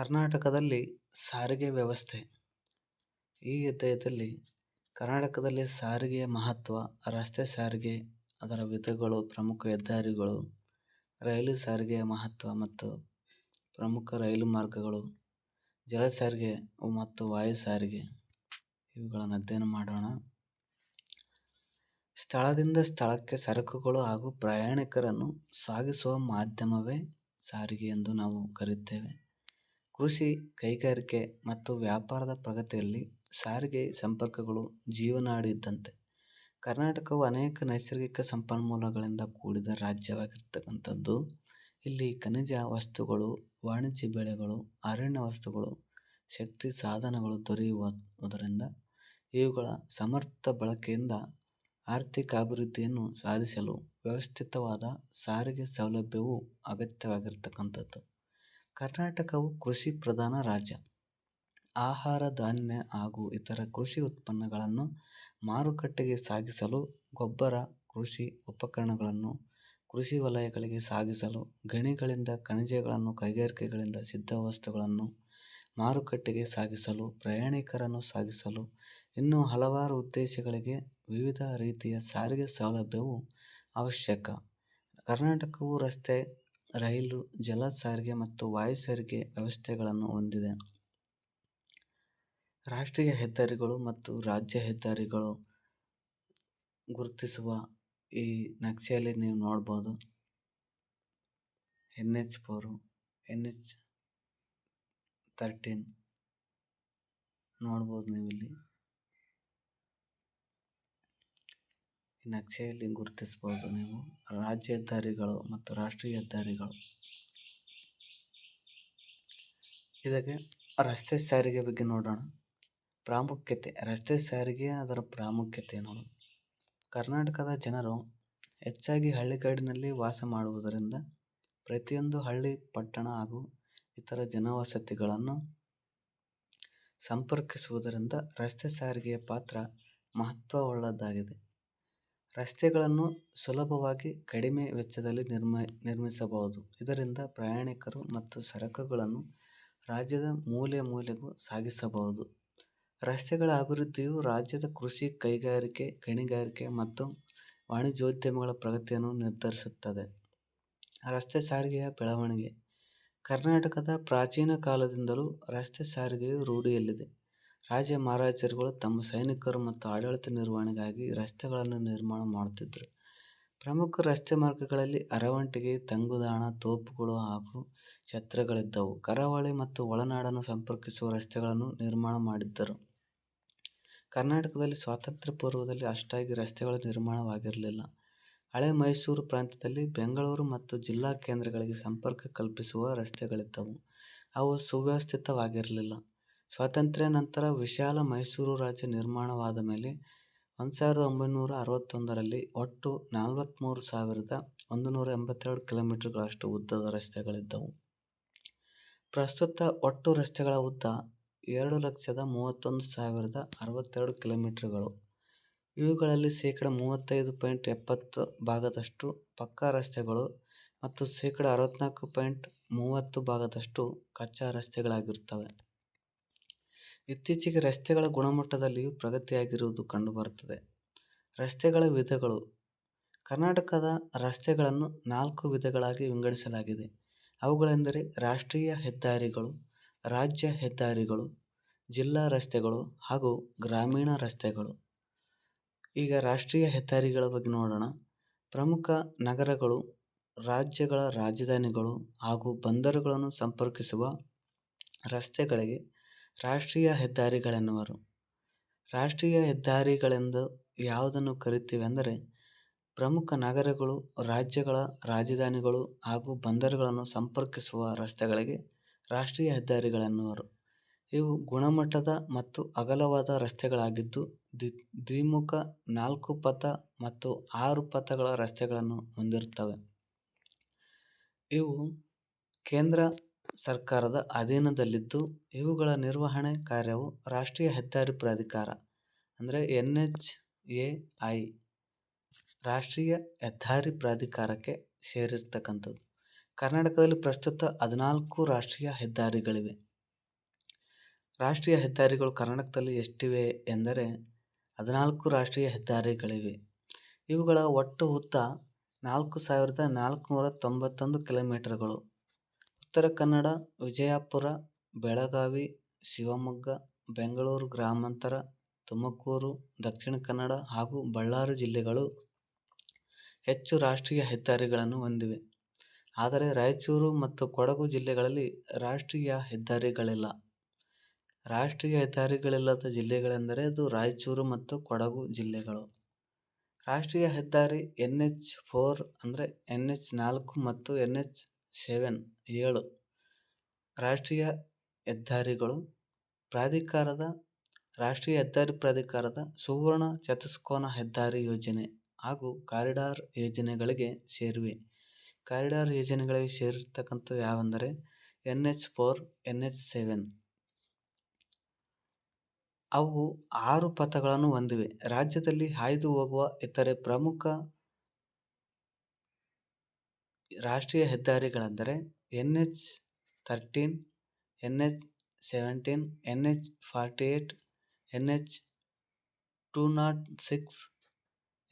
ಕರ್ನಾಟಕದಲ್ಲಿ ಸಾರಿಗೆ ವ್ಯವಸ್ಥೆ. ಈ ಅಧ್ಯಾಯದಲ್ಲಿ ಕರ್ನಾಟಕದಲ್ಲಿ ಸಾರಿಗೆಯ ಮಹತ್ವ, ರಸ್ತೆ ಸಾರಿಗೆ, ಅದರ ವಿಧಗಳು, ಪ್ರಮುಖ ಹೆದ್ದಾರಿಗಳು, ರೈಲು ಸಾರಿಗೆಯ ಮಹತ್ವ ಮತ್ತು ಪ್ರಮುಖ ರೈಲು ಮಾರ್ಗಗಳು, ಜಲ ಸಾರಿಗೆ ಮತ್ತು ವಾಯು ಸಾರಿಗೆ ಇವುಗಳನ್ನು ಅಧ್ಯಯನ ಮಾಡೋಣ. ಸ್ಥಳದಿಂದ ಸ್ಥಳಕ್ಕೆ ಸರಕುಗಳು ಹಾಗೂ ಪ್ರಯಾಣಿಕರನ್ನು ಸಾಗಿಸುವ ಮಾಧ್ಯಮವೇ ಸಾರಿಗೆ ಎಂದು ನಾವು ಕರೆಯುತ್ತೇವೆ. ಕೃಷಿ, ಕೈಗಾರಿಕೆ ಮತ್ತು ವ್ಯಾಪಾರದ ಪ್ರಗತಿಯಲ್ಲಿ ಸಾರಿಗೆ ಸಂಪರ್ಕಗಳು ಜೀವನಾಡಿ ಇದ್ದಂತೆ ಕರ್ನಾಟಕವು ಅನೇಕ ನೈಸರ್ಗಿಕ ಸಂಪನ್ಮೂಲಗಳಿಂದ ಕೂಡಿದ ರಾಜ್ಯವಾಗಿರ್ತಕ್ಕಂಥದ್ದು. ಇಲ್ಲಿ ಖನಿಜ ವಸ್ತುಗಳು, ವಾಣಿಜ್ಯ ಬೆಳೆಗಳು, ಅರಣ್ಯ ವಸ್ತುಗಳು, ಶಕ್ತಿ ಸಾಧನಗಳು ದೊರೆಯುವುದರಿಂದ ಇವುಗಳ ಸಮರ್ಥ ಬಳಕೆಯಿಂದ ಆರ್ಥಿಕ ಅಭಿವೃದ್ಧಿಯನ್ನು ಸಾಧಿಸಲು ವ್ಯವಸ್ಥಿತವಾದ ಸಾರಿಗೆ ಸೌಲಭ್ಯವು ಅಗತ್ಯವಾಗಿರ್ತಕ್ಕಂಥದ್ದು. ಕರ್ನಾಟಕವು ಕೃಷಿ ಪ್ರಧಾನ ರಾಜ್ಯ. ಆಹಾರ, ಧಾನ್ಯ ಹಾಗೂ ಇತರ ಕೃಷಿ ಉತ್ಪನ್ನಗಳನ್ನು ಮಾರುಕಟ್ಟೆಗೆ ಸಾಗಿಸಲು ಗೊಬ್ಬರ, ಕೃಷಿ ಉಪಕರಣಗಳನ್ನು ಕೃಷಿ ವಲಯಗಳಿಗೆ ಸಾಗಿಸಲು ಗಣಿಗಳಿಂದ ಖನಿಜಗಳನ್ನು ಕೈಗಾರಿಕೆಗಳಿಂದ ಸಿದ್ಧ ವಸ್ತುಗಳನ್ನು ಮಾರುಕಟ್ಟೆಗೆ ಸಾಗಿಸಲು, ಪ್ರಯಾಣಿಕರನ್ನು ಸಾಗಿಸಲು ಇನ್ನೂ ಹಲವಾರು ಉದ್ದೇಶಗಳಿಗೆ ವಿವಿಧ ರೀತಿಯ ಸಾರಿಗೆ ಸೌಲಭ್ಯವು ಅವಶ್ಯಕ. ಕರ್ನಾಟಕವು ರಸ್ತೆ ರೈಲು, ಜಲ ಸಾರಿಗೆ ಮತ್ತು ವಾಯು ಸಾರಿಗೆ ವ್ಯವಸ್ಥೆಗಳನ್ನು ಹೊಂದಿದೆ. ರಾಷ್ಟ್ರೀಯ ಹೆದ್ದಾರಿಗಳು ಮತ್ತು ರಾಜ್ಯ ಹೆದ್ದಾರಿಗಳು ಗುರುತಿಸುವ ಈ ನಕ್ಷೆಯಲ್ಲಿ ನೀವು ನೋಡ್ಬೋದು. N H four N H thirteen ನೋಡ್ಬೋದು ನೀವು ಇಲ್ಲಿ. ನಕ್ಷೆಯಲ್ಲಿ ಗುರುತಿಸಬಹುದು ನೀವು. ರಾಜ್ಯ ಹೆದ್ದಾರಿಗಳು ಮತ್ತು ರಾಷ್ಟ್ರೀಯ ಹೆದ್ದಾರಿಗಳು ಇದಕ್ಕೆ ರಸ್ತೆ ಸಾರಿಗೆ ಬಗ್ಗೆ ನೋಡೋಣ. ಪ್ರಾಮುಖ್ಯತೆ, ರಸ್ತೆ ಸಾರಿಗೆ ಅದರ ಪ್ರಾಮುಖ್ಯತೆ ನೋಡು ಕರ್ನಾಟಕದ ಜನರು ಹೆಚ್ಚಾಗಿ ಹಳ್ಳಿಗಾಡಿನಲ್ಲಿ ವಾಸ ಮಾಡುವುದರಿಂದ ಪ್ರತಿಯೊಂದು ಹಳ್ಳಿ, ಪಟ್ಟಣ ಹಾಗೂ ಇತರ ಜನವಸತಿಗಳನ್ನು ಸಂಪರ್ಕಿಸುವುದರಿಂದ ರಸ್ತೆ ಸಾರಿಗೆಯ ಪಾತ್ರ ಮಹತ್ವವುಳ್ಳದ್ದಾಗಿದೆ. ರಸ್ತೆಗಳನ್ನು ಸುಲಭವಾಗಿ ಕಡಿಮೆ ವೆಚ್ಚದಲ್ಲಿ ನಿರ್ಮ, ನಿರ್ಮಿಸಬಹುದು. ಇದರಿಂದ ಪ್ರಯಾಣಿಕರು ಮತ್ತು ಸರಕುಗಳನ್ನು ರಾಜ್ಯದ ಮೂಲೆ ಮೂಲೆಗೂ ಸಾಗಿಸಬಹುದು. ರಸ್ತೆಗಳ ಅಭಿವೃದ್ಧಿಯು ರಾಜ್ಯದ ಕೃಷಿ ಕೈಗಾರಿಕೆ, ಗಣಿಗಾರಿಕೆ ಮತ್ತು ವಾಣಿಜ್ಯೋದ್ಯಮಗಳ ಪ್ರಗತಿಯನ್ನು ನಿರ್ಧರಿಸುತ್ತದೆ. ರಸ್ತೆ ಸಾರಿಗೆಯ ಬೆಳವಣಿಗೆ. ಕರ್ನಾಟಕದ ಪ್ರಾಚೀನ ಕಾಲದಿಂದಲೂ ರಸ್ತೆ ಸಾರಿಗೆಯು ರೂಢಿಯಲ್ಲಿದೆ. ರಾಜ ಮಹಾರಾಜರುಗಳು ತಮ್ಮ ಸೈನಿಕರು ಮತ್ತು ಆಡಳಿತ ನಿರ್ವಹಣೆಗಾಗಿ ರಸ್ತೆಗಳನ್ನು ನಿರ್ಮಾಣ ಮಾಡುತ್ತಿದ್ದರು. ಪ್ರಮುಖ ರಸ್ತೆ ಮಾರ್ಗಗಳಲ್ಲಿ ಅರವಂಟಿಗೆ ತಂಗುದಾಣ, ತೋಪುಗಳು ಹಾಗೂ ಛತ್ರಗಳಿದ್ದವು. ಕರಾವಳಿ ಮತ್ತು ಒಳನಾಡನ್ನು ಸಂಪರ್ಕಿಸುವ ರಸ್ತೆಗಳನ್ನು ನಿರ್ಮಾಣ ಮಾಡಿದ್ದರು. ಕರ್ನಾಟಕದಲ್ಲಿ ಸ್ವಾತಂತ್ರ್ಯ ಪೂರ್ವದಲ್ಲಿ ಅಷ್ಟಾಗಿ ರಸ್ತೆಗಳು ನಿರ್ಮಾಣವಾಗಿರಲಿಲ್ಲ. ಹಳೆ ಮೈಸೂರು ಪ್ರಾಂತ್ಯದಲ್ಲಿ ಬೆಂಗಳೂರು ಮತ್ತು ಜಿಲ್ಲಾ ಕೇಂದ್ರಗಳಿಗೆ ಸಂಪರ್ಕ ಕಲ್ಪಿಸುವ ರಸ್ತೆಗಳಿದ್ದವು. ಅವು ಸುವ್ಯವಸ್ಥಿತವಾಗಿರಲಿಲ್ಲ. ಸ್ವಾತಂತ್ರ್ಯ ನಂತರ ವಿಶಾಲ ಮೈಸೂರು ರಾಜ್ಯ ನಿರ್ಮಾಣವಾದ ಮೇಲೆ ಒಂದು ಸಾವಿರದ ಒಂಬೈನೂರ ಅರವತ್ತೊಂದರಲ್ಲಿ ಒಟ್ಟು ನಲವತ್ತ್ಮೂರು ಸಾವಿರದ ಒಂದು ನೂರ ಎಂಬತ್ತೆರಡು ಕಿಲೋಮೀಟರ್ಗಳಷ್ಟು ಉದ್ದದ ರಸ್ತೆಗಳಿದ್ದವು. ಪ್ರಸ್ತುತ ಒಟ್ಟು ರಸ್ತೆಗಳ ಉದ್ದ ಎರಡು ಲಕ್ಷದ ಮೂವತ್ತೊಂದು ಸಾವಿರದ ಅರವತ್ತೆರಡು ಕಿಲೋಮೀಟರ್ಗಳು. ಇವುಗಳಲ್ಲಿ ಶೇಕಡ ಮೂವತ್ತೈದು ಪಾಯಿಂಟ್ ಎಪ್ಪತ್ತು ಭಾಗದಷ್ಟು ಪಕ್ಕಾ ರಸ್ತೆಗಳು ಮತ್ತು ಶೇಕಡ ಅರವತ್ತ್ನಾಲ್ಕು ಪಾಯಿಂಟ್ ಮೂವತ್ತು ಭಾಗದಷ್ಟು ಕಚ್ಚಾ ರಸ್ತೆಗಳಾಗಿರುತ್ತವೆ. ಇತ್ತೀಚೆಗೆ ರಸ್ತೆಗಳ ಗುಣಮಟ್ಟದಲ್ಲಿಯೂ ಪ್ರಗತಿಯಾಗಿರುವುದು ಕಂಡುಬರುತ್ತದೆ. ರಸ್ತೆಗಳ ವಿಧಗಳು. ಕರ್ನಾಟಕದ ರಸ್ತೆಗಳನ್ನು ನಾಲ್ಕು ವಿಧಗಳಾಗಿ ವಿಂಗಡಿಸಲಾಗಿದೆ. ಅವುಗಳೆಂದರೆ ರಾಷ್ಟ್ರೀಯ ಹೆದ್ದಾರಿಗಳು, ರಾಜ್ಯ ಹೆದ್ದಾರಿಗಳು, ಜಿಲ್ಲಾ ರಸ್ತೆಗಳು ಹಾಗೂ ಗ್ರಾಮೀಣ ರಸ್ತೆಗಳು. ಈಗ ರಾಷ್ಟ್ರೀಯ ಹೆದ್ದಾರಿಗಳ ಬಗ್ಗೆ ನೋಡೋಣ. ಪ್ರಮುಖ ನಗರಗಳು, ರಾಜ್ಯಗಳ ರಾಜಧಾನಿಗಳು ಹಾಗೂ ಬಂದರುಗಳನ್ನು ಸಂಪರ್ಕಿಸುವ ರಸ್ತೆಗಳಿಗೆ ರಾಷ್ಟ್ರೀಯ ಹೆದ್ದಾರಿಗಳೆನ್ನುವರು. ರಾಷ್ಟ್ರೀಯ ಹೆದ್ದಾರಿಗಳೆಂದು ಯಾವುದನ್ನು ಕರೆಯುತ್ತೇವೆ ಅಂದರೆ, ಪ್ರಮುಖ ನಗರಗಳು, ರಾಜ್ಯಗಳ ರಾಜಧಾನಿಗಳು ಹಾಗೂ ಬಂದರುಗಳನ್ನು ಸಂಪರ್ಕಿಸುವ ರಸ್ತೆಗಳಿಗೆ ರಾಷ್ಟ್ರೀಯ ಹೆದ್ದಾರಿಗಳೆನ್ನುವರು. ಇವು ಗುಣಮಟ್ಟದ ಮತ್ತು ಅಗಲವಾದ ರಸ್ತೆಗಳಾಗಿದ್ದು ದ್ವಿಮುಖ, ನಾಲ್ಕು ಪಥ ಮತ್ತು ಆರು ಪಥಗಳ ರಸ್ತೆಗಳನ್ನು ಹೊಂದಿರುತ್ತವೆ. ಇವು ಕೇಂದ್ರ ಸರ್ಕಾರದ ಅಧೀನದಲ್ಲಿದ್ದು ಇವುಗಳ ನಿರ್ವಹಣೆ ಕಾರ್ಯವು ರಾಷ್ಟ್ರೀಯ ಹೆದ್ದಾರಿ ಪ್ರಾಧಿಕಾರ, ಅಂದರೆ ಎನ್ ಎಚ್ ಎ ಐ ರಾಷ್ಟ್ರೀಯ ಹೆದ್ದಾರಿ ಪ್ರಾಧಿಕಾರಕ್ಕೆ ಸೇರಿರ್ತಕ್ಕಂಥದ್ದು ಕರ್ನಾಟಕದಲ್ಲಿ ಪ್ರಸ್ತುತ ಹದಿನಾಲ್ಕು ರಾಷ್ಟ್ರೀಯ ಹೆದ್ದಾರಿಗಳಿವೆ ರಾಷ್ಟ್ರೀಯ ಹೆದ್ದಾರಿಗಳು ಕರ್ನಾಟಕದಲ್ಲಿ ಎಷ್ಟಿವೆ ಎಂದರೆ ಹದಿನಾಲ್ಕು ರಾಷ್ಟ್ರೀಯ ಹೆದ್ದಾರಿಗಳಿವೆ. ಇವುಗಳ ಒಟ್ಟು ಉದ್ದ ನಾಲ್ಕು ಸಾವಿರದ ನಾಲ್ಕುನೂರ ತೊಂಬತ್ತೊಂದು ಕಿಲೋಮೀಟರ್ಗಳು. ಉತ್ತರ ಕನ್ನಡ, ವಿಜಯಪುರ, ಬೆಳಗಾವಿ, ಶಿವಮೊಗ್ಗ, ಬೆಂಗಳೂರು ಗ್ರಾಮಾಂತರ, ತುಮಕೂರು, ದಕ್ಷಿಣ ಕನ್ನಡ ಹಾಗೂ ಬಳ್ಳಾರಿ ಜಿಲ್ಲೆಗಳು ಹೆಚ್ಚು ರಾಷ್ಟ್ರೀಯ ಹೆದ್ದಾರಿಗಳನ್ನು ಹೊಂದಿವೆ. ಆದರೆ ರಾಯಚೂರು ಮತ್ತು ಕೊಡಗು ಜಿಲ್ಲೆಗಳಲ್ಲಿ ರಾಷ್ಟ್ರೀಯ ಹೆದ್ದಾರಿಗಳಿಲ್ಲ. ರಾಷ್ಟ್ರೀಯ ಹೆದ್ದಾರಿಗಳಿಲ್ಲದ ಜಿಲ್ಲೆಗಳೆಂದರೆ ಅದು ರಾಯಚೂರು ಮತ್ತು ಕೊಡಗು ಜಿಲ್ಲೆಗಳು. ರಾಷ್ಟ್ರೀಯ ಹೆದ್ದಾರಿ ಎನ್. ಎಚ್. ಫೋರ್ ಅಂದರೆ ಎನ್. ಎಚ್. ನಾಲ್ಕು ಮತ್ತು ಎನ್. ಎಚ್. ಸೆವೆನ್ ಏಳು ರಾಷ್ಟ್ರೀಯ ಹೆದ್ದಾರಿಗಳು. ಪ್ರಾಧಿಕಾರದ ರಾಷ್ಟ್ರೀಯ ಹೆದ್ದಾರಿ ಪ್ರಾಧಿಕಾರದ ಸುವರ್ಣ ಚತುಷ್ಕೋನ ಹೆದ್ದಾರಿ ಯೋಜನೆ ಹಾಗೂ ಕಾರಿಡಾರ್ ಯೋಜನೆಗಳಿಗೆ ಸೇರಿವೆ. ಕಾರಿಡಾರ್ ಯೋಜನೆಗಳಿಗೆ ಸೇರಿರ್ತಕ್ಕಂಥವು ಯಾವೆಂದರೆ N. H. Four, N. H. Seven. ಅವು ಆರು ಪಥಗಳನ್ನು ಹೊಂದಿವೆ. ರಾಜ್ಯದಲ್ಲಿ ಹಾಯ್ದು ಹೋಗುವ ಇತರೆ ಪ್ರಮುಖ ರಾಷ್ಟ್ರೀಯ ಹೆದ್ದಾರಿಗಳೆಂದರೆ N. H. Thirteen, N. H. Seventeen, N. H. Forty eight, N. H. Two naught six,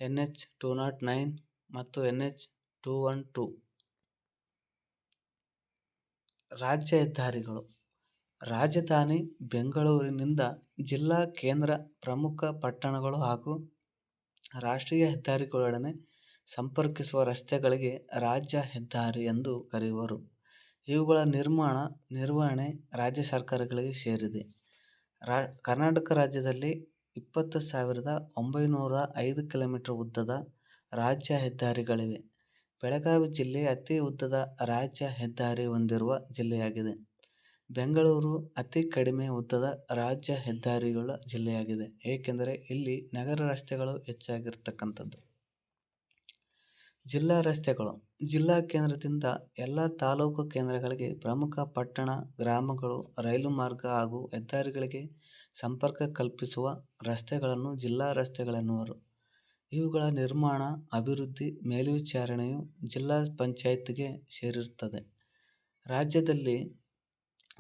N. H. Two naught nine ಮತ್ತು N. H. Two one two. ರಾಜ್ಯ ಹೆದ್ದಾರಿಗಳು ರಾಜಧಾನಿ ಬೆಂಗಳೂರಿನಿಂದ ಜಿಲ್ಲಾ ಕೇಂದ್ರ, ಪ್ರಮುಖ ಪಟ್ಟಣಗಳು ಹಾಗೂ ರಾಷ್ಟ್ರೀಯ ಹೆದ್ದಾರಿಗಳೊಡನೆ ಸಂಪರ್ಕಿಸುವ ರಸ್ತೆಗಳಿಗೆ ರಾಜ್ಯ ಹೆದ್ದಾರಿ ಎಂದು ಕರೆಯುವರು. ಇವುಗಳ ನಿರ್ಮಾಣ, ನಿರ್ವಹಣೆ ರಾಜ್ಯ ಸರ್ಕಾರಗಳಿಗೆ ಸೇರಿದೆ. ರಾ ಕರ್ನಾಟಕ ರಾಜ್ಯದಲ್ಲಿ ಇಪ್ಪತ್ತು ಸಾವಿರದ ಒಂಬೈನೂರ ಐದು ಕಿಲೋಮೀಟರ್ ಉದ್ದದ ರಾಜ್ಯ ಹೆದ್ದಾರಿಗಳಿವೆ. ಬೆಳಗಾವಿ ಜಿಲ್ಲೆ ಅತಿ ಉದ್ದದ ರಾಜ್ಯ ಹೆದ್ದಾರಿ ಹೊಂದಿರುವ ಜಿಲ್ಲೆಯಾಗಿದೆ. ಬೆಂಗಳೂರು ಅತಿ ಕಡಿಮೆ ಉದ್ದದ ರಾಜ್ಯ ಹೆದ್ದಾರಿಗಳ ಜಿಲ್ಲೆಯಾಗಿದೆ. ಏಕೆಂದರೆ ಇಲ್ಲಿ ನಗರ ರಸ್ತೆಗಳು ಹೆಚ್ಚಾಗಿರತಕ್ಕಂಥದ್ದು. ಜಿಲ್ಲಾ ರಸ್ತೆಗಳು ಜಿಲ್ಲಾ ಕೇಂದ್ರದಿಂದ ಎಲ್ಲ ತಾಲೂಕು ಕೇಂದ್ರಗಳಿಗೆ, ಪ್ರಮುಖ ಪಟ್ಟಣ, ಗ್ರಾಮಗಳು, ರೈಲು ಮಾರ್ಗ ಹಾಗೂ ಹೆದ್ದಾರಿಗಳಿಗೆ ಸಂಪರ್ಕ ಕಲ್ಪಿಸುವ ರಸ್ತೆಗಳನ್ನು ಜಿಲ್ಲಾ ರಸ್ತೆಗಳೆನ್ನುವರು. ಇವುಗಳ ನಿರ್ಮಾಣ, ಅಭಿವೃದ್ಧಿ, ಮೇಲ್ವಿಚಾರಣೆಯು ಜಿಲ್ಲಾ ಪಂಚಾಯತ್ಗೆ ಸೇರಿರುತ್ತದೆ. ರಾಜ್ಯದಲ್ಲಿ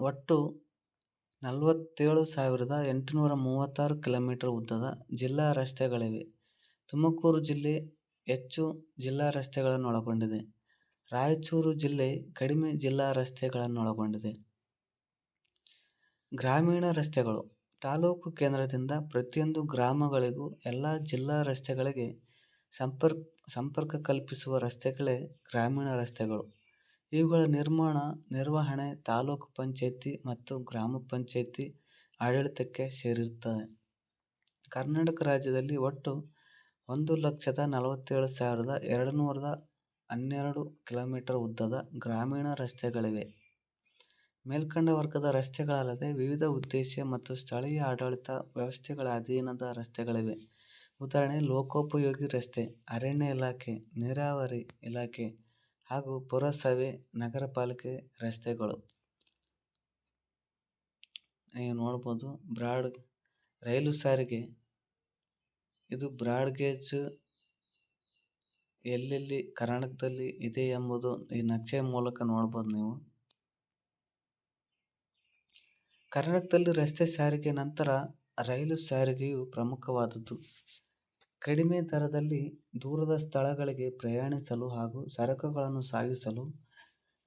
ಒಟ್ಟು ನಲವತ್ತೇಳು ಸಾವಿರದ ಎಂಟುನೂರ ಮೂವತ್ತಾರು ಕಿಲೋಮೀಟರ್ ಉದ್ದದ ಜಿಲ್ಲಾ ರಸ್ತೆಗಳಿವೆ. ತುಮಕೂರು ಜಿಲ್ಲೆ ಹೆಚ್ಚು ಜಿಲ್ಲಾ ರಸ್ತೆಗಳನ್ನು ಒಳಗೊಂಡಿದೆ ರಾಯಚೂರು ಜಿಲ್ಲೆ ಕಡಿಮೆ ಜಿಲ್ಲಾ ರಸ್ತೆಗಳನ್ನು ಒಳಗೊಂಡಿದೆ ಗ್ರಾಮೀಣ ರಸ್ತೆಗಳು ತಾಲೂಕು ಕೇಂದ್ರದಿಂದ ಪ್ರತಿಯೊಂದು ಗ್ರಾಮಗಳಿಗೂ ಎಲ್ಲ ಜಿಲ್ಲಾ ರಸ್ತೆಗಳಿಗೆ ಸಂಪರ್ಕ ಕಲ್ಪಿಸುವ ರಸ್ತೆಗಳೇ ಗ್ರಾಮೀಣ ರಸ್ತೆಗಳು. ಇವುಗಳ ನಿರ್ಮಾಣ, ನಿರ್ವಹಣೆ ತಾಲೂಕು ಪಂಚಾಯಿತಿ ಮತ್ತು ಗ್ರಾಮ ಪಂಚಾಯಿತಿ ಆಡಳಿತಕ್ಕೆ ಸೇರಿರುತ್ತದೆ. ಕರ್ನಾಟಕ ರಾಜ್ಯದಲ್ಲಿ ಒಟ್ಟು ಒಂದು ಲಕ್ಷದ ನಲವತ್ತೇಳು ಸಾವಿರದ ಎರಡುನೂರ ಹನ್ನೆರಡು ಕಿಲೋಮೀಟರ್ ಉದ್ದದ ಗ್ರಾಮೀಣ ರಸ್ತೆಗಳಿವೆ. ಮೇಲ್ಕಂಡ ವರ್ಗದ ರಸ್ತೆಗಳಲ್ಲದೆ ವಿವಿಧ ಉದ್ದೇಶ ಮತ್ತು ಸ್ಥಳೀಯ ಆಡಳಿತ ವ್ಯವಸ್ಥೆಗಳ ಅಧೀನದ ರಸ್ತೆಗಳಿವೆ. ಉದಾಹರಣೆ ಲೋಕೋಪಯೋಗಿ ರಸ್ತೆ, ಅರಣ್ಯ ಇಲಾಖೆ, ನೀರಾವರಿ ಇಲಾಖೆ ಹಾಗೂ ಪುರಸಭೆ, ನಗರ ಪಾಲಿಕೆ ರಸ್ತೆಗಳು. ನೀವು ನೋಡ್ಬೋದು ಬ್ರಾಡ್ ರೈಲು ಸಾರಿಗೆ ಇದು ಬ್ರಾಡ್ ಗೇಜ್ ಎಲ್ಲೆಲ್ಲಿ ಕರ್ನಾಟಕದಲ್ಲಿ ಇದೆ ಎಂಬುದು ಈ ನಕ್ಷೆ ಮೂಲಕ ನೋಡಬಹುದು ನೀವು. ಕರ್ನಾಟಕದಲ್ಲಿ ರಸ್ತೆ ಸಾರಿಗೆ ನಂತರ ರೈಲು ಸಾರಿಗೆಯು ಪ್ರಮುಖವಾದದ್ದು. ಕಡಿಮೆ ದರದಲ್ಲಿ ದೂರದ ಸ್ಥಳಗಳಿಗೆ ಪ್ರಯಾಣಿಸಲು ಹಾಗೂ ಸರಕುಗಳನ್ನು ಸಾಗಿಸಲು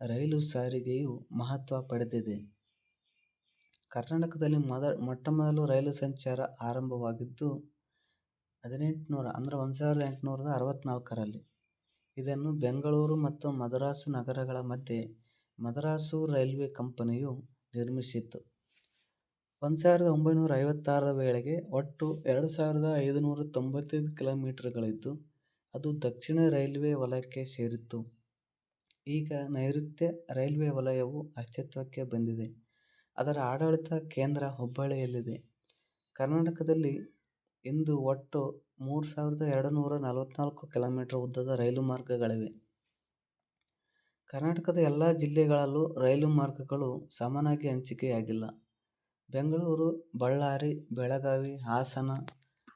ರೈಲು ಸಾರಿಗೆಯು ಮಹತ್ವ ಪಡೆದಿದೆ. ಕರ್ನಾಟಕದಲ್ಲಿ ಮೊದ, ಮೊಟ್ಟಮೊದಲು ರೈಲು ಸಂಚಾರ ಆರಂಭವಾಗಿದ್ದು ಹದಿನೆಂಟುನೂರ, ಅಂದ್ರೆ ಒಂದು ಸಾವಿರದ ಎಂಟುನೂರದ ಅರವತ್ತ್ನಾಲ್ಕರಲ್ಲಿ ಇದನ್ನು ಬೆಂಗಳೂರು ಮತ್ತು ಮದರಾಸು ನಗರಗಳ ಮಧ್ಯೆ ಮದರಾಸು ರೈಲ್ವೆ ಕಂಪನಿಯು ನಿರ್ಮಿಸಿತ್ತು ಒಂದು ಸಾವಿರದ ಒಂಬೈನೂರ ಐವತ್ತಾರರ ವೇಳೆಗೆ ಒಟ್ಟು ಎರಡು ಸಾವಿರದ ಐದುನೂರ ತೊಂಬತ್ತೈದು ಕಿಲೋಮೀಟರ್ಗಳಿದ್ದು, ಅದು ದಕ್ಷಿಣ ರೈಲ್ವೆ ವಲಯಕ್ಕೆ ಸೇರಿತ್ತು. ಈಗ ನೈಋತ್ಯ ರೈಲ್ವೆ ವಲಯವು ಅಸ್ತಿತ್ವಕ್ಕೆ ಬಂದಿದೆ. ಅದರ ಆಡಳಿತ ಕೇಂದ್ರ ಹುಬ್ಬಳ್ಳಿಯಲ್ಲಿದೆ. ಕರ್ನಾಟಕದಲ್ಲಿ ಇಂದು ಒಟ್ಟು ಮೂರು ಸಾವಿರದ ಎರಡುನೂರ ನಲವತ್ತ್ನಾಲ್ಕು ಕಿಲೋಮೀಟರ್ ಉದ್ದದ ರೈಲು ಮಾರ್ಗಗಳಿವೆ. ಕರ್ನಾಟಕದ ಎಲ್ಲ ಜಿಲ್ಲೆಗಳಲ್ಲೂ ರೈಲು ಮಾರ್ಗಗಳು ಸಮನಾಗಿ ಹಂಚಿಕೆಯಾಗಿಲ್ಲ. ಬೆಂಗಳೂರು, ಬಳ್ಳಾರಿ, ಬೆಳಗಾವಿ, ಹಾಸನ,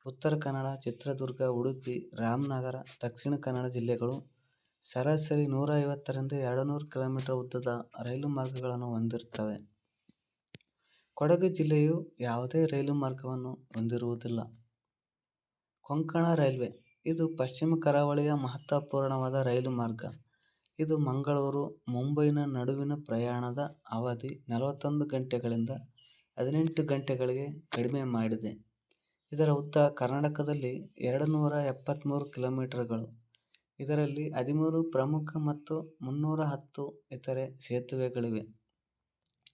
ಉತ್ತರ ಕನ್ನಡ, ಚಿತ್ರದುರ್ಗ, ಉಡುಪಿ, ರಾಮನಗರ, ದಕ್ಷಿಣ ಕನ್ನಡ ಜಿಲ್ಲೆಗಳು ಸರಾಸರಿ ನೂರ ಐವತ್ತರಿಂದ ಎರಡುನೂರು ಕಿಲೋಮೀಟರ್ ಉದ್ದದ ರೈಲು ಮಾರ್ಗಗಳನ್ನು ಹೊಂದಿರುತ್ತವೆ. ಕೊಡಗು ಜಿಲ್ಲೆಯು ಯಾವುದೇ ರೈಲು ಮಾರ್ಗವನ್ನು ಹೊಂದಿರುವುದಿಲ್ಲ. ಕೊಂಕಣ ರೈಲ್ವೆ: ಇದು ಪಶ್ಚಿಮ ಕರಾವಳಿಯ ಮಹತ್ವಪೂರ್ಣವಾದ ರೈಲು ಮಾರ್ಗ. ಇದು ಮಂಗಳೂರು, ಮುಂಬೈನ ನಡುವಿನ ಪ್ರಯಾಣದ ಅವಧಿ ನಲವತ್ತೊಂದು ಗಂಟೆಗಳಿಂದ ಹದಿನೆಂಟು ಗಂಟೆಗಳಿಗೆ ಕಡಿಮೆ ಮಾಡಿದೆ. ಇದರ ಉದ್ದ ಕರ್ನಾಟಕದಲ್ಲಿ ಎರಡು ನೂರ ಎಪ್ಪತ್ತ್ಮೂರು ಕಿಲೋಮೀಟರ್ಗಳು. ಇದರಲ್ಲಿ ಹದಿಮೂರು ಪ್ರಮುಖ ಮತ್ತು ಮುನ್ನೂರ ಹತ್ತು ಇತರೆ ಸೇತುವೆಗಳಿವೆ.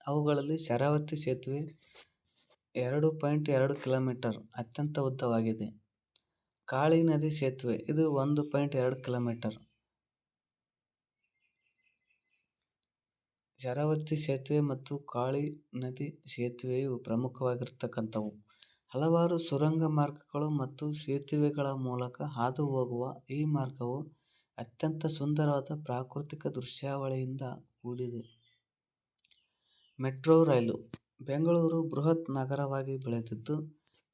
ಅವುಗಳಲ್ಲಿ ಶರಾವತಿ ಸೇತುವೆ ಎರಡು ಪಾಯಿಂಟ್ ಎರಡು ಕಿಲೋಮೀಟರ್ ಅತ್ಯಂತ ಉದ್ದವಾಗಿದೆ. ಕಾಳಿ ನದಿ ಸೇತುವೆ ಇದು ಒಂದು ಪಾಯಿಂಟ್ ಎರಡು ಕಿಲೋಮೀಟರ್. ಶರಾವತಿ ಸೇತುವೆ ಮತ್ತು ಕಾಳಿ ನದಿ ಸೇತುವೆಯು ಪ್ರಮುಖವಾಗಿರ್ತಕ್ಕಂಥವು ಹಲವಾರು ಸುರಂಗ ಮಾರ್ಗಗಳು ಮತ್ತು ಸೇತುವೆಗಳ ಮೂಲಕ ಹಾದು ಹೋಗುವ ಈ ಮಾರ್ಗವು ಅತ್ಯಂತ ಸುಂದರವಾದ ಪ್ರಾಕೃತಿಕ ದೃಶ್ಯಾವಳಿಯಿಂದ ಕೂಡಿದೆ. ಮೆಟ್ರೋ ರೈಲು: ಬೆಂಗಳೂರು ಬೃಹತ್ ನಗರವಾಗಿ ಬೆಳೆದಿದ್ದು,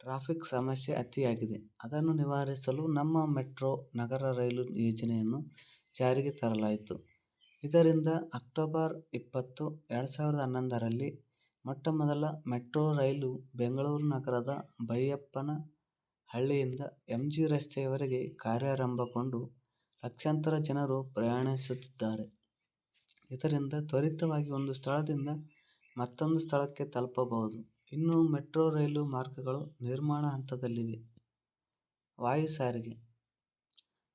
ಟ್ರಾಫಿಕ್ ಸಮಸ್ಯೆ ಅತಿಯಾಗಿದೆ. ಅದನ್ನು ನಿವಾರಿಸಲು ನಮ್ಮ ಮೆಟ್ರೋ ನಗರ ರೈಲು ಯೋಜನೆಯನ್ನು ಜಾರಿಗೆ ತರಲಾಯಿತು. ಇದರಿಂದ ಅಕ್ಟೋಬರ್ ಇಪ್ಪತ್ತು, ಎರಡು ಸಾವಿರದ ಹನ್ನೊಂದರಲ್ಲಿ ಮೊಟ್ಟಮೊದಲ ಮೆಟ್ರೋ ರೈಲು ಬೆಂಗಳೂರು ನಗರದ ಬೈಯಪ್ಪನ ಹಳ್ಳಿಯಿಂದ ಎಂ. ಜಿ. ರಸ್ತೆಯವರೆಗೆ ಕಾರ್ಯಾರಂಭಗೊಂಡು ಲಕ್ಷಾಂತರ ಜನರು ಪ್ರಯಾಣಿಸುತ್ತಿದ್ದಾರೆ. ಇದರಿಂದ ತ್ವರಿತವಾಗಿ ಒಂದು ಸ್ಥಳದಿಂದ ಮತ್ತೊಂದು ಸ್ಥಳಕ್ಕೆ ತಲುಪಬಹುದು. ಇನ್ನು ಮೆಟ್ರೋ ರೈಲು ಮಾರ್ಗಗಳು ನಿರ್ಮಾಣ ಹಂತದಲ್ಲಿವೆ. ವಾಯು ಸಾರಿಗೆ: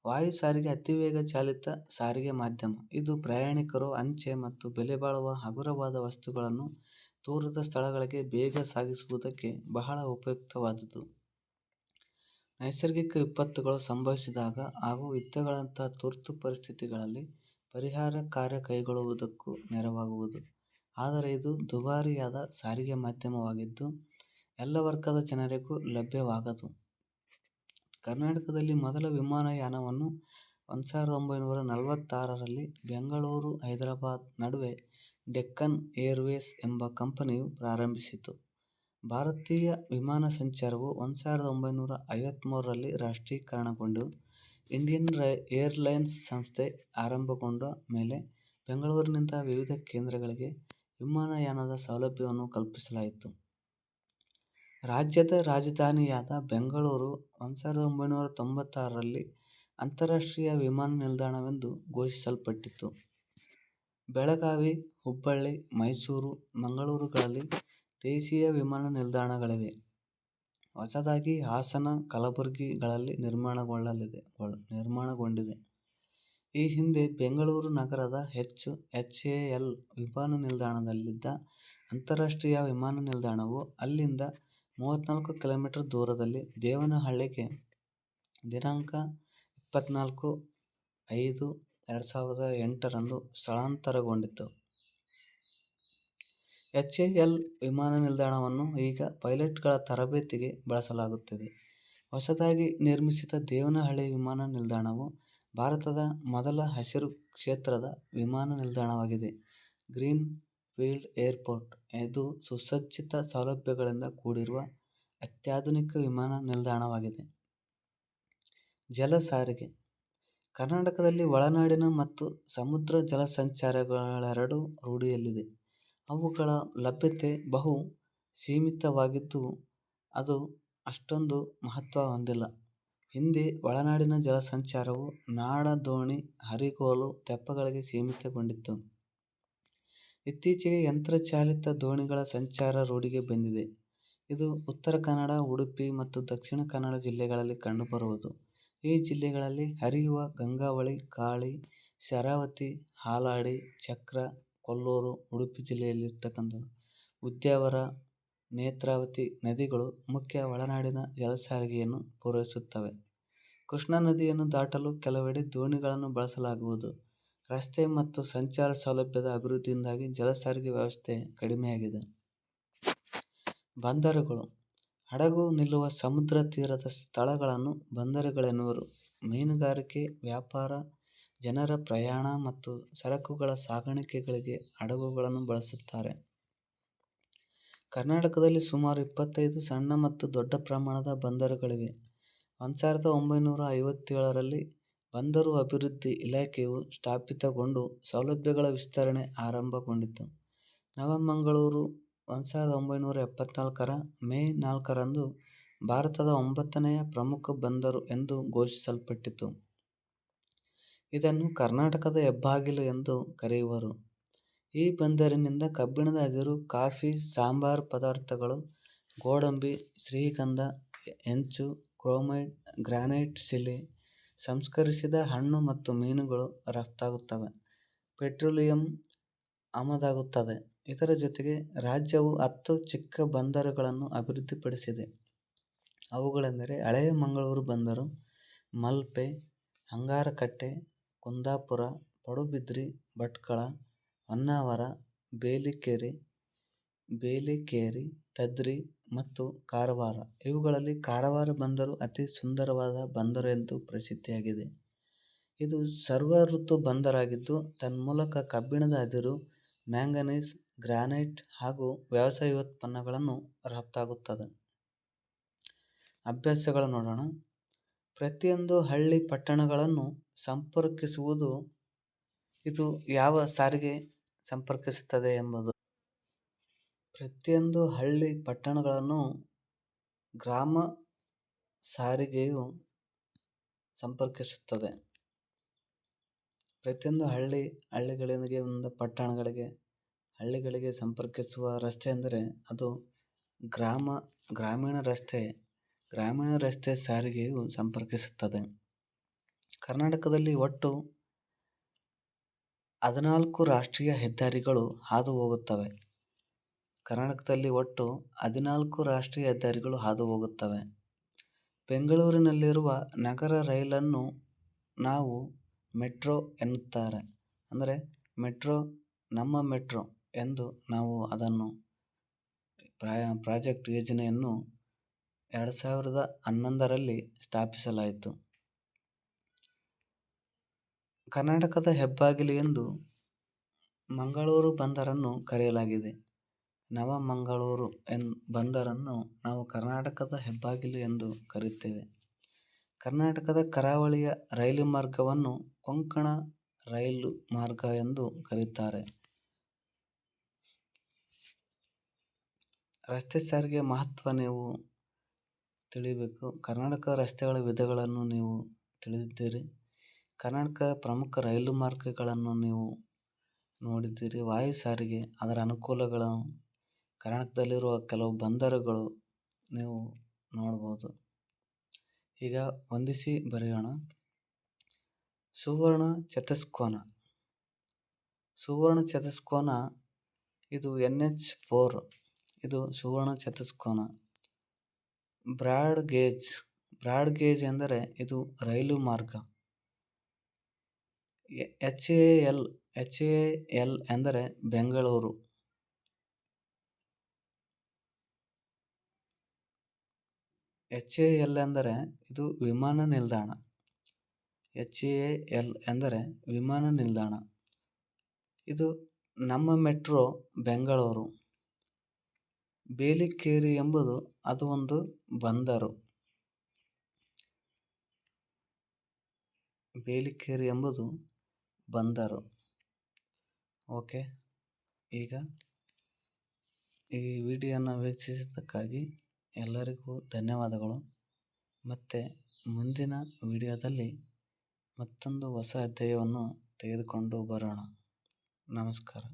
ವಾಯು ಸಾರಿಗೆ ಅತಿವೇಗ ಚಾಲಿತ ಸಾರಿಗೆ ಮಾಧ್ಯಮ. ಇದು ಪ್ರಯಾಣಿಕರು, ಅಂಚೆ ಮತ್ತು ಬೆಲೆಬಾಳುವ ಹಗುರವಾದ ವಸ್ತುಗಳನ್ನು ದೂರದ ಸ್ಥಳಗಳಿಗೆ ಬೇಗ ಸಾಗಿಸುವುದಕ್ಕೆ ಬಹಳ ಉಪಯುಕ್ತವಾದುದು. ನೈಸರ್ಗಿಕ ವಿಪತ್ತುಗಳು ಸಂಭವಿಸಿದಾಗ ಹಾಗೂ ಯುದ್ಧಗಳಂತಹ ತುರ್ತು ಪರಿಸ್ಥಿತಿಗಳಲ್ಲಿ ಪರಿಹಾರ ಕಾರ್ಯ ಕೈಗೊಳ್ಳುವುದಕ್ಕೂ ನೆರವಾಗುವುದು. ಆದರೆ ಇದು ದುಬಾರಿಯಾದ ಸಾರಿಗೆ ಮಾಧ್ಯಮವಾಗಿದ್ದು, ಎಲ್ಲ ವರ್ಗದ ಜನರಿಗೂ ಲಭ್ಯವಾಗದು. ಕರ್ನಾಟಕದಲ್ಲಿ ಮೊದಲ ವಿಮಾನಯಾನವನ್ನು ಒಂದು ಸಾವಿರದ ಒಂಬೈನೂರ ನಲವತ್ತಾರರಲ್ಲಿ ಬೆಂಗಳೂರು-ಹೈದರಾಬಾದ್ ನಡುವೆ ಡೆಕ್ಕನ್ ಏರ್ವೇಸ್ ಎಂಬ ಕಂಪನಿಯು ಪ್ರಾರಂಭಿಸಿತು. ಭಾರತೀಯ ವಿಮಾನ ಸಂಚಾರವು ಒಂದು ಸಾವಿರದ ಒಂಬೈನೂರ ಐವತ್ಮೂರರಲ್ಲಿ ರಾಷ್ಟ್ರೀಕರಣಗೊಂಡು ಇಂಡಿಯನ್ ಏರ್ಲೈನ್ಸ್ ಸಂಸ್ಥೆ ಆರಂಭಗೊಂಡ ಮೇಲೆ ಬೆಂಗಳೂರಿನಿಂದ ವಿವಿಧ ಕೇಂದ್ರಗಳಿಗೆ ವಿಮಾನಯಾನದ ಸೌಲಭ್ಯವನ್ನು ಕಲ್ಪಿಸಲಾಯಿತು. ರಾಜ್ಯದ ರಾಜಧಾನಿಯಾದ ಬೆಂಗಳೂರು ಒಂದು ಸಾವಿರದ ಒಂಬೈನೂರ ತೊಂಬತ್ತಾರರಲ್ಲಿ ಅಂತಾರಾಷ್ಟ್ರೀಯ ವಿಮಾನ ನಿಲ್ದಾಣವೆಂದು ಘೋಷಿಸಲ್ಪಟ್ಟಿತು. ಬೆಳಗಾವಿ, ಹುಬ್ಬಳ್ಳಿ, ಮೈಸೂರು, ಮಂಗಳೂರುಗಳಲ್ಲಿ ದೇಶೀಯ ವಿಮಾನ ನಿಲ್ದಾಣಗಳಿವೆ. ಹೊಸದಾಗಿ ಹಾಸನ, ಕಲಬುರಗಿಗಳಲ್ಲಿ ನಿರ್ಮಾಣಗೊಂಡಿದೆ. ಈ ಹಿಂದೆ ಬೆಂಗಳೂರು ನಗರದ ಎಚ್. ಎ. ಎಲ್ ವಿಮಾನ ನಿಲ್ದಾಣದಲ್ಲಿದ್ದ ಅಂತಾರಾಷ್ಟ್ರೀಯ ವಿಮಾನ ನಿಲ್ದಾಣವು ಅಲ್ಲಿಂದ ಮೂವತ್ನಾಲ್ಕು ಕಿಲೋಮೀಟರ್ ದೂರದಲ್ಲಿ ದೇವನಹಳ್ಳಿಗೆ ದಿನಾಂಕ ಇಪ್ಪತ್ನಾಲ್ಕು ಐದು ಎರಡು ಸಾವಿರದ ಎಂಟರಂದು ಸ್ಥಳಾಂತರಗೊಂಡಿತು. ಎಚ್ ಎ ಎಲ್ ವಿಮಾನ ನಿಲ್ದಾಣವನ್ನು ಈಗ ಪೈಲಟ್ಗಳ ತರಬೇತಿಗೆ ಬಳಸಲಾಗುತ್ತಿದೆ. ಹೊಸದಾಗಿ ನಿರ್ಮಿಸಿದ ದೇವನಹಳ್ಳಿ ವಿಮಾನ ನಿಲ್ದಾಣವು ಭಾರತದ ಮೊದಲ ಹಸಿರು ಕ್ಷೇತ್ರದ ವಿಮಾನ ನಿಲ್ದಾಣವಾಗಿದೆ. ಗ್ರೀನ್ ಫೀಲ್ಡ್ ಏರ್ಪೋರ್ಟ್: ಇದು ಸುಸಜ್ಜಿತ ಸೌಲಭ್ಯಗಳಿಂದ ಕೂಡಿರುವ ಅತ್ಯಾಧುನಿಕ ವಿಮಾನ ನಿಲ್ದಾಣವಾಗಿದೆ. ಜಲ ಸಾರಿಗೆ: ಕರ್ನಾಟಕದಲ್ಲಿ ಒಳನಾಡಿನ ಮತ್ತು ಸಮುದ್ರ ಜಲಸಂಚಾರಗಳೆರಡೂ ರೂಢಿಯಲ್ಲಿದೆ. ಅವುಗಳ ಲಭ್ಯತೆ ಬಹು ಸೀಮಿತವಾಗಿದ್ದು ಅದು ಅಷ್ಟೊಂದು ಮಹತ್ವ ಹೊಂದಿಲ್ಲ. ಹಿಂದೆ ಒಳನಾಡಿನ ಜಲಸಂಚಾರವು ನಾಡ ದೋಣಿ, ಹರಿಕೋಲು ತೆಪ್ಪಗಳಿಗೆ ಸೀಮಿತಗೊಂಡಿತ್ತು. ಇತ್ತೀಚೆಗೆ ಯಂತ್ರಚಾಲಿತ ದೋಣಿಗಳ ಸಂಚಾರ ರೂಢಿಗೆ ಬಂದಿದೆ. ಇದು ಉತ್ತರ ಕನ್ನಡ, ಉಡುಪಿ ಮತ್ತು ದಕ್ಷಿಣ ಕನ್ನಡ ಜಿಲ್ಲೆಗಳಲ್ಲಿ ಕಂಡುಬರುವುದು. ಈ ಜಿಲ್ಲೆಗಳಲ್ಲಿ ಹರಿಯುವ ಗಂಗಾವಳಿ, ಕಾಳಿ, ಶರಾವತಿ, ಹಾಲಾಡಿ, ಚಕ್ರ, ಕೊಲ್ಲೂರು, ಉಡುಪಿ ಜಿಲ್ಲೆಯಲ್ಲಿ ಉದ್ಯಾವರ, ನೇತ್ರಾವತಿ ನದಿಗಳು ಮುಖ್ಯ ಒಳನಾಡಿನ ಜಲಸಾರಿಗೆಯನ್ನು ಪೂರೈಸುತ್ತವೆ. ಕೃಷ್ಣಾ ನದಿಯನ್ನು ದಾಟಲು ಕೆಲವೆಡೆ ದೋಣಿಗಳನ್ನು ಬಳಸಲಾಗುವುದು. ರಸ್ತೆ ಮತ್ತು ಸಂಚಾರ ಸೌಲಭ್ಯದ ಅಭಿವೃದ್ಧಿಯಿಂದಾಗಿ ಜಲಸಾರಿಗೆ ವ್ಯವಸ್ಥೆ ಕಡಿಮೆಯಾಗಿದೆ. ಬಂದರುಗಳು: ಹಡಗು ನಿಲ್ಲುವ ಸಮುದ್ರ ತೀರದ ಸ್ಥಳಗಳನ್ನು ಬಂದರುಗಳೆನ್ನುವರು. ಮೀನುಗಾರಿಕೆ, ವ್ಯಾಪಾರ, ಜನರ ಪ್ರಯಾಣ ಮತ್ತು ಸರಕುಗಳ ಸಾಗಾಣಿಕೆಗಳಿಗೆ ಹಡಗುಗಳನ್ನು ಬಳಸುತ್ತಾರೆ. ಕರ್ನಾಟಕದಲ್ಲಿ ಸುಮಾರು ಇಪ್ಪತ್ತೈದು ಸಣ್ಣ ಮತ್ತು ದೊಡ್ಡ ಪ್ರಮಾಣದ ಬಂದರುಗಳಿವೆ. ಒಂದು ಸಾವಿರದ ಒಂಬೈನೂರ ಐವತ್ತೇಳರಲ್ಲಿ ಬಂದರು ಅಭಿವೃದ್ಧಿ ಇಲಾಖೆಯು ಸ್ಥಾಪಿತಗೊಂಡು ಸೌಲಭ್ಯಗಳ ವಿಸ್ತರಣೆ ಆರಂಭಗೊಂಡಿತು. ನವಮಂಗಳೂರು ಒಂದು ಸಾವಿರದ ಒಂಬೈನೂರ ಎಪ್ಪತ್ನಾಲ್ಕರ ಮೇ ನಾಲ್ಕರಂದು ಭಾರತದ ಒಂಬತ್ತನೆಯ ಪ್ರಮುಖ ಬಂದರು ಎಂದು ಘೋಷಿಸಲ್ಪಟ್ಟಿತು. ಇದನ್ನು ಕರ್ನಾಟಕದ ಹೆಬ್ಬಾಗಿಲು ಎಂದು ಕರೆಯುವರು. ಈ ಬಂದರಿನಿಂದ ಕಬ್ಬಿಣದ ಅದಿರು, ಕಾಫಿ, ಸಾಂಬಾರ ಪದಾರ್ಥಗಳು, ಗೋಡಂಬಿ, ಶ್ರೀಗಂಧ, ಹೆಂಚು, ಕ್ರೋಮೈಟ್, ಗ್ರಾನೈಟ್ ಶಿಲೆ, ಸಂಸ್ಕರಿಸಿದ ಹಣ್ಣು ಮತ್ತು ಮೀನುಗಳು ರಫ್ತಾಗುತ್ತವೆ. ಪೆಟ್ರೋಲಿಯಂ ಆಮದಾಗುತ್ತದೆ. ಇದರ ಜೊತೆಗೆ ರಾಜ್ಯವು ಹತ್ತು ಚಿಕ್ಕ ಬಂದರುಗಳನ್ನು ಅಭಿವೃದ್ಧಿಪಡಿಸಿದೆ. ಅವುಗಳೆಂದರೆ ಹಳೆಯ ಮಂಗಳೂರು ಬಂದರು, ಮಲ್ಪೆ, ಹಂಗಾರಕಟ್ಟೆ ಕುಂದಾಪುರ, ಪಡುಬಿದ್ರಿ, ಭಟ್ಕಳ, ಹೊನ್ನಾವರ, ಬೇಲೆಕೇರಿ, ತದ್ರಿ ಮತ್ತು ಕಾರವಾರ. ಇವುಗಳಲ್ಲಿ ಕಾರವಾರ ಬಂದರು ಅತಿ ಸುಂದರವಾದ ಬಂದರು ಎಂದು ಪ್ರಸಿದ್ಧಿಯಾಗಿದೆ. ಇದು ಸರ್ವ ಋತು ಬಂದರಾಗಿದ್ದು ತನ್ಮೂಲಕ ಕಬ್ಬಿಣದ ಅದಿರು, ಮ್ಯಾಂಗನೀಸ್, ಗ್ರಾನೈಟ್ ಹಾಗೂ ವ್ಯವಸಾಯೋತ್ಪನ್ನಗಳು ರಫ್ತಾಗುತ್ತದೆ. ಅಭ್ಯಾಸಗಳು ನೋಡೋಣ. ಪ್ರತಿಯೊಂದು ಹಳ್ಳಿ ಪಟ್ಟಣಗಳನ್ನು ಸಂಪರ್ಕಿಸುವುದು. ಇದು ಯಾವ ಸಾರಿಗೆ ಸಂಪರ್ಕಿಸುತ್ತದೆ ಎಂಬುದು. ಪ್ರತಿಯೊಂದು ಹಳ್ಳಿ ಪಟ್ಟಣಗಳನ್ನು ಗ್ರಾಮ ಸಾರಿಗೆಯು ಸಂಪರ್ಕಿಸುತ್ತದೆ. ಪ್ರತಿಯೊಂದು ಹಳ್ಳಿ ಹಳ್ಳಿಗಳಿಗೆ ಒಂದು ಪಟ್ಟಣಗಳಿಗೆ ಹಳ್ಳಿಗಳಿಗೆ ಸಂಪರ್ಕಿಸುವ ರಸ್ತೆ ಅಂದರೆ ಅದು ಗ್ರಾಮ, ಗ್ರಾಮೀಣ ರಸ್ತೆ. ಗ್ರಾಮೀಣ ರಸ್ತೆ ಸಾರಿಗೆಯು ಸಂಪರ್ಕಿಸುತ್ತದೆ. ಕರ್ನಾಟಕದಲ್ಲಿ ಒಟ್ಟು ಹದಿನಾಲ್ಕು ರಾಷ್ಟ್ರೀಯ ಹೆದ್ದಾರಿಗಳು ಹಾದು ಹೋಗುತ್ತವೆ. ಕರ್ನಾಟಕದಲ್ಲಿ ಒಟ್ಟು ಹದಿನಾಲ್ಕು ರಾಷ್ಟ್ರೀಯ ಹೆದ್ದಾರಿಗಳು ಹಾದು ಹೋಗುತ್ತವೆ. ಬೆಂಗಳೂರಿನಲ್ಲಿರುವ ನಗರ ರೈಲನ್ನು ನಾವು ಮೆಟ್ರೋ ಎನ್ನುತ್ತಾರೆ. ಅಂದರೆ ಮೆಟ್ರೋ ನಮ್ಮ ಮೆಟ್ರೋ ಎಂದು ನಾವು ಅದನ್ನು ಪ್ರಾಯ ಪ್ರಾಜೆಕ್ಟ್ ಯೋಜನೆಯನ್ನು ಎರಡು ಸಾವಿರದ ಹನ್ನೊಂದರಲ್ಲಿ ಸ್ಥಾಪಿಸಲಾಯಿತು. ಕರ್ನಾಟಕದ ಹೆಬ್ಬಾಗಿಲು ಎಂದು ಮಂಗಳೂರು ಬಂದರನ್ನು ಕರೆಯಲಾಗಿದೆ. ನವಮಂಗಳೂರು ಬಂದರನ್ನು ನಾವು ಕರ್ನಾಟಕದ ಹೆಬ್ಬಾಗಿಲು ಎಂದು ಕರೆಯುತ್ತೇವೆ. ಕರ್ನಾಟಕದ ಕರಾವಳಿಯ ರೈಲು ಮಾರ್ಗವನ್ನು ಕೊಂಕಣ ರೈಲು ಮಾರ್ಗ ಎಂದು ಕರೆಯುತ್ತಾರೆ. ರಸ್ತೆ ಸಾರಿಗೆ ಮಹತ್ವ ನೀವು ತಿಳಿಬೇಕು ಕರ್ನಾಟಕದ ರಸ್ತೆಗಳ ವಿಧಗಳನ್ನು ನೀವು ತಿಳಿದಿದ್ದೀರಿ. ಕರ್ನಾಟಕದ ಪ್ರಮುಖ ರೈಲು ಮಾರ್ಗಗಳನ್ನು ನೀವು ನೋಡಿದ್ದೀರಿ. ವಾಯು ಸಾರಿಗೆ, ಅದರ ಅನುಕೂಲಗಳು, ಕರ್ನಾಟಕದಲ್ಲಿರುವ ಕೆಲವು ಬಂದರುಗಳು ನೀವು ನೋಡ್ಬೋದು ಈಗ ಹೊಂದಿಸಿ ಬರೆಯೋಣ. ಸುವರ್ಣ ಚತುಷ್ಕೋನ. ಸುವರ್ಣ ಚತುಷ್ಕೋನ ಇದು ಎನ್. ಎಚ್ ಫೋರ್ ಇದು ಸುವರ್ಣ ಚತುಷ್ಕೋನ. Broad gauge. ಬ್ರಾಡ್ ಗೇಜ್ ಎಂದರೆ ಇದು ರೈಲು ಮಾರ್ಗ. H A L. H A L ಎಂದರೆ ಬೆಂಗಳೂರು. ಎಚ್ ಎ ಎಲ್ ಎಂದರೆ ಇದು ವಿಮಾನ ನಿಲ್ದಾಣ. ಎಚ್ ಎ ಎಲ್ ಎಂದರೆ ವಿಮಾನ ನಿಲ್ದಾಣ. ಇದು ನಮ್ಮ ಮೆಟ್ರೋ ಬೆಂಗಳೂರು. ಬೇಲಿಕೇರಿ ಎಂಬುದು ಅದು ಒಂದು ಬಂದರು. ಬೇಲಿಕೇರಿ ಎಂಬುದು ಬಂದರು. ಓಕೆ, ಈಗ ಈ ವಿಡಿಯೋನ ವೀಕ್ಷಿಸಿದ್ದಕ್ಕಾಗಿ ಎಲ್ಲರಿಗೂ ಧನ್ಯವಾದಗಳು. ಮತ್ತು ಮುಂದಿನ ವಿಡಿಯೋದಲ್ಲಿ ಮತ್ತೊಂದು ಹೊಸ ಅಧ್ಯಾಯವನ್ನು ತೆಗೆದುಕೊಂಡು ಬರೋಣ. ನಮಸ್ಕಾರ.